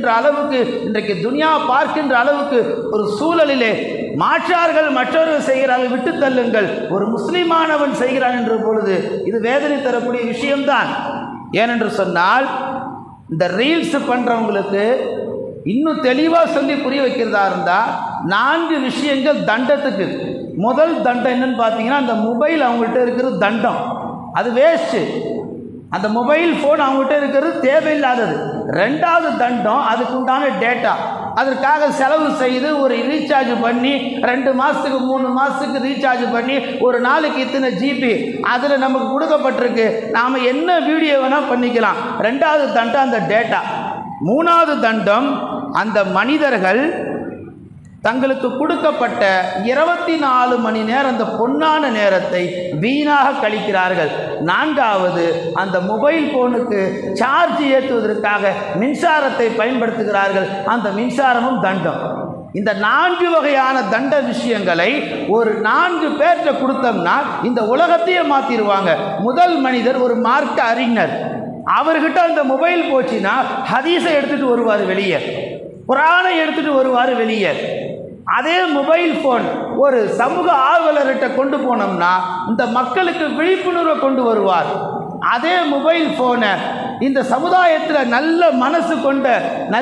எடுக்கின்ற அளவுக்கு இன்றைக்கு துனியா பார்க்கின்ற அளவுக்கு ஒரு சூழலிலே மாற்றார்கள் மற்றவர்கள் செய்கிறார்கள் விட்டு தள்ளுங்கள். ஒரு முஸ்லிமானவன் செய்கிறான் என்ற பொழுது இது வேதனை தரக்கூடிய விஷயம்தான். ஏனென்று சொன்னால் இந்த ரீல்ஸ் பண்ணுறவங்களுக்கு இன்னும் தெளிவாக சொல்லி புரிய வைக்கிறதா இருந்தால் நான்கு விஷயங்கள் தண்டத்துக்கு. முதல் தண்டம் என்னன்னு பார்த்தீங்கன்னா அந்த மொபைல் அவங்கள்ட்ட இருக்கிறது தண்டம். அது வேஸ்ட்டு அந்த மொபைல் ஃபோன் அவங்ககிட்ட இருக்கிறது தேவையில்லாதது. ரெண்டாவது தண்டம் அதுக்குண்டான டேட்டா அதற்காக செலவு செய்து ஒரு ரீசார்ஜ் பண்ணி ரெண்டு மாதத்துக்கு மூணு மாதத்துக்கு ரீசார்ஜ் பண்ணி ஒரு நாளைக்கு இத்தனை ஜிபி அதில் நமக்கு கொடுக்கப்பட்டிருக்கு. நாம் என்ன வீடியோ வேணால் பண்ணிக்கலாம். ரெண்டாவது தண்டம் அந்த டேட்டா மூணாவது தண்டம் அந்த மனிதர்கள் தங்களுக்கு கொடுக்கப்பட்ட இருபத்தி நாலு மணி நேரம் அந்த பொன்னான நேரத்தை வீணாக கழிக்கிறார்கள். நான்காவது அந்த மொபைல் ஃபோனுக்கு சார்ஜ் ஏற்றுவதற்காக மின்சாரத்தை பயன்படுத்துகிறார்கள். அந்த மின்சாரமும் தண்டம். இந்த நான்கு வகையான தண்ட விஷயங்களை ஒரு நான்கு பேர்கிட்ட கொடுத்தோம்னா இந்த உலகத்தையே மாற்றிடுவாங்க முதல் மனிதர் ஒரு மார்க்க அறிஞர். அவர்கிட்ட அந்த மொபைல் போச்சுன்னா ஹதீஸை எடுத்துகிட்டு வருவார் வெளியே. குரானை எடுத்துகிட்டு வருவார் வெளியே. அதே மொபைல் ஃபோன் ஒரு சமூக ஆர்வலர்கிட்ட கொண்டு போனோம்னா இந்த மக்களுக்கு விழிப்புணர்வை கொண்டு வருவார். அதே மொபைல் ஃபோனை இந்த சமுதாயத்தில் நல்ல மனசு கொண்ட